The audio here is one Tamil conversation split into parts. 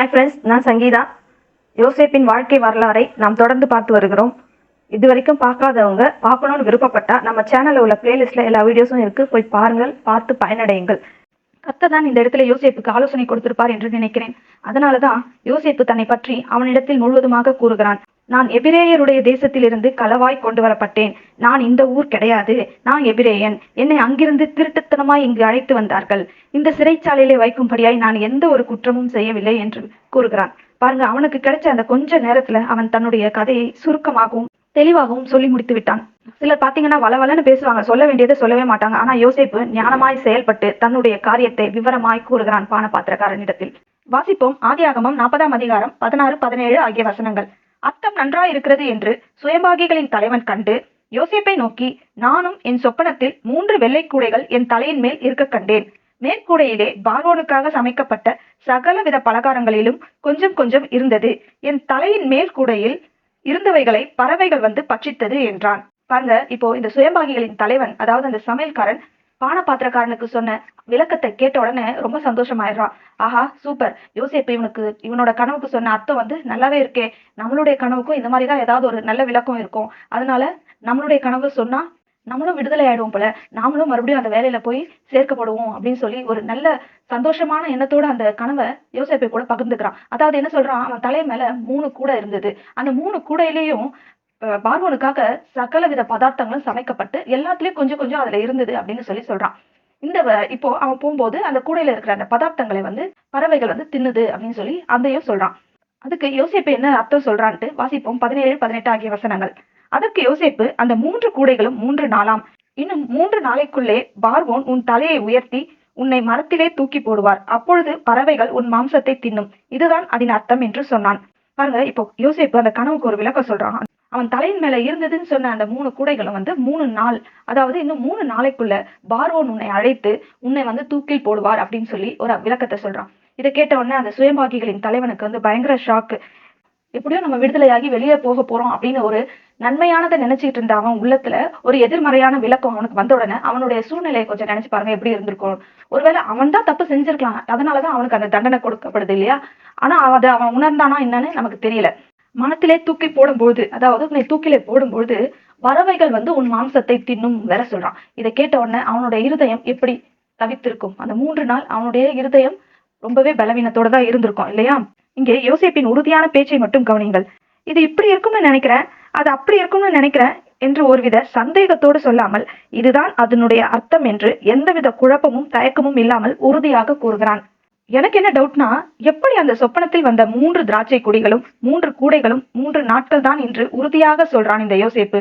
ஹாய் ஃப்ரெண்ட்ஸ் நான் சங்கீதா. யோசேப்பின் வாழ்க்கை வரலாறை நாம் தொடர்ந்து பார்த்து வருகிறோம். இது வரைக்கும் பார்க்காதவங்க பார்க்கணும்னு விருப்பப்பட்டா நம்ம சேனல்ல உள்ள பிளேலிஸ்ட்ல எல்லா வீடியோஸும் இருக்கு. போய் பாருங்கள் பார்த்து பயனடையுங்கள். கர்த்தர் தான் இந்த இடத்துல யோசேப்புக்கு ஆலோசனை கொடுத்திருப்பார் என்று நினைக்கிறேன். அதனாலதான் யோசேப்பு தன்னை பற்றி அவனிடத்தில் முழுவதுமாக கூறுகிறான். நான் எபிரேயருடைய தேசத்திலிருந்து களவாய் கொண்டு வரப்பட்டேன் நான் இந்த ஊர் கிடையாது. நான் எபிரேயன். என்னை அங்கிருந்து திருட்டுத்தனமாய் இங்கு அழைத்து வந்தார்கள். இந்த சிறைச்சாலையிலே வைக்கும்படியாய் நான் எந்த ஒரு குற்றமும் செய்யவில்லை என்று கூறுகிறான். பாருங்க அவனுக்கு கிடைச்ச அந்த கொஞ்ச நேரத்துல அவன் தன்னுடைய கதையை சுருக்கமாகவும் தெளிவாகவும் சொல்லி முடித்து விட்டான். சிலர் பாத்தீங்கன்னா வளவலன்னு பேசுவாங்க. சொல்ல வேண்டியதை சொல்லவே மாட்டாங்க. ஆனா யோசிப்பு ஞானமாய் செயல்பட்டு தன்னுடைய காரியத்தை விவரமாய் கூறுகிறான் பானபாத்திரக்காரனிடத்தில். வாசிப்போம். ஆதியாகமம் நாற்பதாம் அதிகாரம் பதினாறு பதினேழு ஆகிய வசனங்கள். அத்தம் நன்றாயிருக்கிறது என்று சுயபாகிகளின் தலைவன் கண்டு யோசேப்பை நோக்கி நானும் என் சொப்பனத்தில் மூன்று வெள்ளை கூடைகள் என் தலையின் மேல் இருக்க கண்டேன். மேற்கூடையிலே பார்வோனுக்காக சமைக்கப்பட்ட சகலவித பலகாரங்களிலும் கொஞ்சம் கொஞ்சம் இருந்தது. என் தலையின் மேல் கூடையில் இருந்தவைகளை பறவைகள் வந்து பட்சித்தது என்றான். பாருங்க இப்போ இந்த சுயம்பாகிகளின் தலைவன் அதாவது அந்த சமையல்காரன் பானபாத்திரக்காரனுக்கு சொன்ன விளக்கத்தை கேட்ட உடனே ரொம்ப சந்தோஷமாயிடுறான். ஆஹா சூப்பர். யோசேப்பு இவனுக்கு இவனோட கனவுக்கு சொன்ன அர்த்தம் வந்து நல்லாவே இருக்கே. நம்மளுடைய கனவுக்கும் இந்த மாதிரி தான் ஏதாவது ஒரு நல்ல விளக்கம் இருக்கும். அதனால நம்மளுடைய கனவு சொன்னா நம்மளும் விடுதலை ஆயிடுவோம் போல. நாமளும் மறுபடியும் அந்த வேலையில போய் சேர்க்கப்படுவோம் அப்படின்னு சொல்லி ஒரு நல்ல சந்தோஷமான எண்ணத்தோட அந்த கனவை யோசிப்பை கூட பகிர்ந்துக்கிறான். அதாவது என்ன சொல்றான்? அவன் தலை மேல மூணு கூடை இருந்தது. அந்த மூணு கூடையிலையும் பார்வனுக்காக சகலவித பதார்த்தங்களும் சமைக்கப்பட்டு எல்லாத்துலயும் கொஞ்சம் கொஞ்சம் அதுல இருந்தது அப்படின்னு சொல்லி சொல்றான். இந்த இப்போ அவன் போகும்போது அந்த கூடையில இருக்கிற அந்த பதார்த்தங்களை வந்து பறவைகள் வந்து தின்னுது அப்படின்னு சொல்லி அதையும் சொல்றான். அதுக்கு யோசிப்பு என்ன அர்த்தம் சொல்றான்ட்டு வாசிப்போம். பதினேழு பதினெட்டு ஆகிய வசனங்கள். அதற்கு யோசிப்பு அந்த மூன்று கூடைகளும் மூன்று நாளாம். இன்னும் மூன்று நாளைக்குள்ளே பார்வோன் உன் தலையை உயர்த்தி உன்னை மரத்திலே தூக்கி போடுவார். அப்பொழுது பறவைகள் உன் மாம்சத்தை தின்னும். இதுதான் அதன் அர்த்தம் என்று சொன்னான். பாருங்க இப்போ யோசிப்பு அந்த கனவுக்கு ஒரு விளக்கம் சொல்றான். அவன் தலையின் மேல இருந்ததுன்னு சொன்ன அந்த மூணு கூடைகளும் வந்து மூணு நாள் அதாவது இன்னும் மூணு நாளைக்குள்ள பார்வோன் உன்னை அழைத்து உன்னை வந்து தூக்கில் போடுவார் அப்படின்னு சொல்லி ஒரு விளக்கத்தை சொல்றான். இதை கேட்ட உடனே அந்த சுயம்பாகிகளின் தலைவனுக்கு வந்து பயங்கர ஷாக்கு எப்படியோ நம்ம விடுதலையாகி வெளியே போக போறோம் அப்படின்னு ஒரு நன்மையானதை நினைச்சிட்டு இருந்த அவன் உள்ளத்துல ஒரு எதிர்மறையான விளக்கம் அவனுக்கு வந்த உடனே அவனுடைய சூழ்நிலையை கொஞ்சம் நினைச்சு பாருங்க எப்படி இருந்திருக்கும். ஒருவேளை அவன் தான் தப்பு செஞ்சிருக்கலாம். அதனாலதான் அவனுக்கு அந்த தண்டனை கொடுக்கப்படுது இல்லையா? ஆனா அதை அவன் உணர்ந்தானா என்னன்னு நமக்கு தெரியல. மனத்திலே தூக்கி போடும்போது அதாவது உன்னை தூக்கிலே போடும்போது பறவைகள் வந்து உன் மாம்சத்தை தின்னும் வேற சொல்றான். இதை கேட்ட உடனே அவனுடைய இருதயம் எப்படி தவித்திருக்கும்? அந்த மூன்று நாள் அவனுடைய இருதயம் ரொம்பவே பலவீனத்தோட தான் இருந்திருக்கும் இல்லையா? இங்கே யோசிப்பின் உறுதியான பேச்சை மட்டும் கவனியுங்கள். இது இப்படி இருக்கும்னு நினைக்கிறேன் அது அப்படி இருக்கும்னு நினைக்கிறேன் என்று ஒருவித சந்தேகத்தோடு சொல்லாமல் இதுதான் அதனுடைய அர்த்தம் என்று எந்தவித குழப்பமும் தயக்கமும் இல்லாமல் உறுதியாக கூறுகிறான். எனக்கு என்ன டவுட்னா எப்படி அந்த சொப்பனத்தில் வந்த மூன்று திராட்சை கொடிகளும் மூன்று கூடைகளும் மூன்று நாட்கள் தான் என்று உறுதியாக சொல்றான் இந்த யோசேப்பு.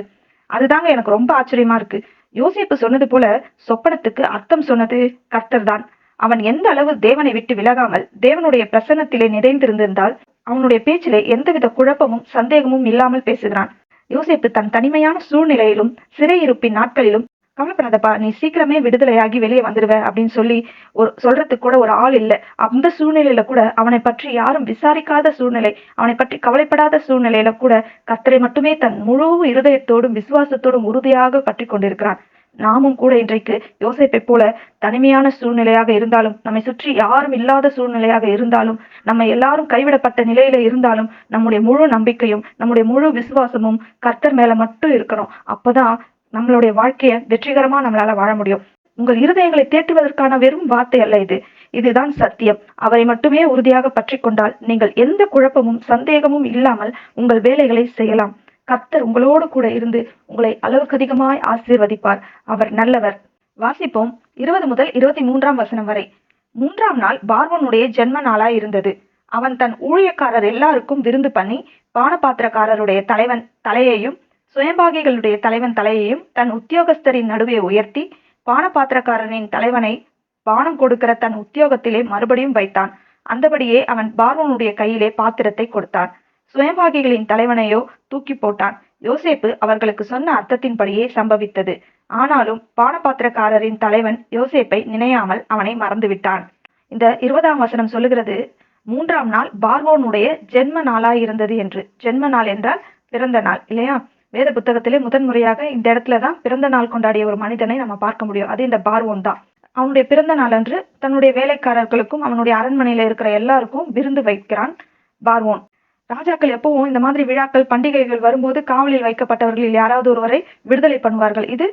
அதுதாங்க எனக்கு ரொம்ப ஆச்சரியமா இருக்கு. யோசேப்பு சொன்னது போல சொப்பனத்துக்கு அர்த்தம் சொன்னது கர்த்தர் தான். அவன் எந்த அளவு தேவனை விட்டு விலகாமல் தேவனுடைய பிரசன்னத்திலே நிறைந்திருந்திருந்தால் அவனுடைய பேச்சிலே எந்தவித குழப்பமும் சந்தேகமும் இல்லாமல் பேசுகிறான். யோசேப்பு தன் தனிமையான சூழ்நிலையிலும் சிறையிருப்பின் நாட்களிலும் கவலைப்படாதப்பா நீ சீக்கிரமே விடுதலையாகி வெளியே வந்துடுவ அப்படின்னு சொல்லி ஒரு சொல்றதுக்கு கூட ஒரு ஆள் இல்லை. அந்த சூழ்நிலையில கூட அவனை பற்றி யாரும் விசாரிக்காத சூழ்நிலை அவனை பற்றி கவலைப்படாத சூழ்நிலையில கூட கத்தரை மட்டுமே தன் முழு இருதயத்தோடும் விசுவாசத்தோடும் உறுதியாக பற்றி கொண்டிருக்கிறான். நாமும் கூட இன்றைக்கு யோசிப்பை போல தனிமையான சூழ்நிலையாக இருந்தாலும் நம்மை சுற்றி யாரும் இல்லாத சூழ்நிலையாக இருந்தாலும் நம்ம எல்லாரும் கைவிடப்பட்ட நிலையில இருந்தாலும் நம்முடைய முழு நம்பிக்கையும் நம்முடைய முழு விசுவாசமும் கர்த்தர் மேல மட்டும் இருக்கணும். அப்பதான் நம்மளுடைய வாழ்க்கையை வெற்றிகரமா நம்மளால வாழ முடியும். உங்கள் இருதயங்களை தேற்றுவதற்கான வெறும் வார்த்தை அல்ல இது. இதுதான் சத்தியம். அவரை மட்டுமே உறுதியாக பற்றி கொண்டால் நீங்கள் எந்த குழப்பமும் சந்தேகமும் இல்லாமல் உங்கள் வேலைகளை செய்யலாம். கர்த்தர் உங்களோடு கூட இருந்து உங்களை அளவுக்கு அதிகமாய் ஆசீர்வதிப்பார். அவர் நல்லவர். வாசிப்போம் இருபது முதல் இருபத்தி மூன்றாம் வசனம் வரை. மூன்றாம் நாள் பார்வனுடைய ஜென்ம நாளாய் இருந்தது. அவன் தன் ஊழியக்காரர் எல்லாருக்கும் விருந்து பண்ணி பானபாத்திரக்காரருடைய தலைவன் தலையையும் சுயம்பாகிகளுடைய தலைவன் தலையையும் தன் உத்தியோகஸ்தரின் நடுவே உயர்த்தி பானபாத்திரக்காரனின் தலைவனை பானம் கொடுக்கிற தன் உத்தியோகத்திலே மறுபடியும் வைத்தான். அந்தபடியே அவன் பார்வனுடைய கையிலே பாத்திரத்தை கொடுத்தான். சுயம்பாகிகளின் தலைவனையோ தூக்கி போட்டான். யோசேப்பு அவர்களுக்கு சொன்ன அர்த்தத்தின்படியே சம்பவித்தது. ஆனாலும் பானபாத்திரக்காரரின் தலைவன் யோசேப்பை நினையாமல் அவனை மறந்துவிட்டான். இந்த இருபதாம் வசனம் சொல்லுகிறது மூன்றாம் நாள் பார்வோனுடைய ஜென்ம நாளாயிருந்தது என்று. ஜென்ம நாள் என்றால் பிறந்த நாள் இல்லையா? வேத புத்தகத்திலே முதன்முறையாக இந்த இடத்துல தான் பிறந்த நாள் கொண்டாடிய ஒரு மனிதனை நம்ம பார்க்க முடியும். அது இந்த பார்வோன் தான். அவனுடைய பிறந்த நாள் அன்று தன்னுடைய வேலைக்காரர்களுக்கும் அவனுடைய அரண்மனையில இருக்கிற எல்லாருக்கும் விருந்து வைக்கிறான் பார்வோன். ராஜாக்கள் எப்பவும் இந்த மாதிரி விழாக்கள் பண்டிகைகள் வரும்போது காவலில் வைக்கப்பட்டவர்களில் யாராவது ஒருவரை விடுதலை பண்ணுவார்கள். இது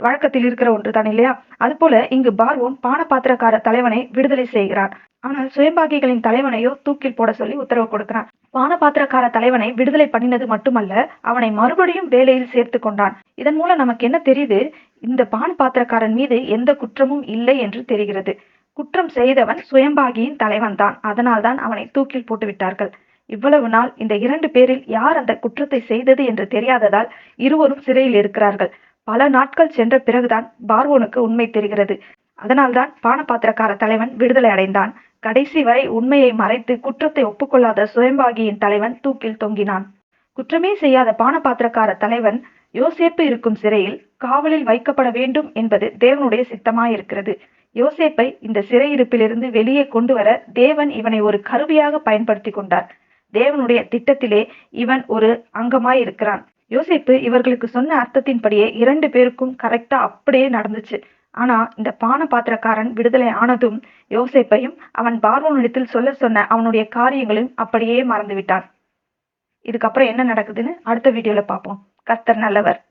வழக்கத்தில் இருக்கிற ஒன்று தான் இல்லையா? அதுபோல இங்கு பார்வோன் பானபாத்திரக்கார தலைவனை விடுதலை செய்கிறான் ஆனால் சுயம்பாகிகளின் தலைவனையோ தூக்கில் போட சொல்லி உத்தரவு கொடுக்கிறான். பானபாத்திரக்கார தலைவனை விடுதலை பண்ணினது மட்டுமல்ல அவனை மறுபடியும் வேலையில் சேர்த்து கொண்டான். இதன் மூலம் நமக்கு என்ன தெரியுது? இந்த பானபாத்திரக்காரன் மீது எந்த குற்றமும் இல்லை என்று தெரிகிறது. குற்றம் செய்தவன் சுயம்பாகியின் தலைவன் தான் அதனால்தான் அவனை தூக்கில் போட்டு விட்டார்கள். இவ்வளவு நாள் இந்த இரண்டு பேரில் யார் அந்த குற்றத்தை செய்தது என்று தெரியாததால் இருவரும் சிறையில் இருக்கிறார்கள். பல நாட்கள் சென்ற பிறகுதான் பார்வோனுக்கு உண்மை தெரிகிறது. அதனால்தான் பானபாத்திரக்கார தலைவன் விடுதலை அடைந்தான். கடைசி வரை உண்மையை மறைத்து குற்றத்தை ஒப்புக்கொள்ளாத சுயம்பாகியின் தலைவன் தூக்கில் தொங்கினான். குற்றமே செய்யாத பானபாத்திரக்கார தலைவன் யோசேப்பு இருக்கும் சிறையில் காவலில் வைக்கப்பட வேண்டும் என்பது தேவனுடைய சித்தமாயிருக்கிறது. யோசேப்பை இந்த சிறையிருப்பிலிருந்து வெளியே கொண்டு வர தேவன் இவனை ஒரு கருவியாக பயன்படுத்தி கொண்டார். தேவனுடைய திட்டத்திலே இவன் ஒரு அங்கமாயிருக்கிறான். யோசிப்பு இவர்களுக்கு சொன்ன அர்த்தத்தின்படியே இரண்டு பேருக்கும் கரெக்டா அப்படியே நடந்துச்சு. ஆனா இந்த பான பாத்திரக்காரன் விடுதலை ஆனதும் யோசேப்பையும் அவன் பார்வோனிடத்தில் சொல்ல சொன்ன அவனுடைய காரியங்களையும் அப்படியே மறந்து விட்டான் இதுக்கப்புறம் என்ன நடக்குதுன்னு அடுத்த வீடியோல பார்ப்போம். கர்த்தர் நல்லவர்.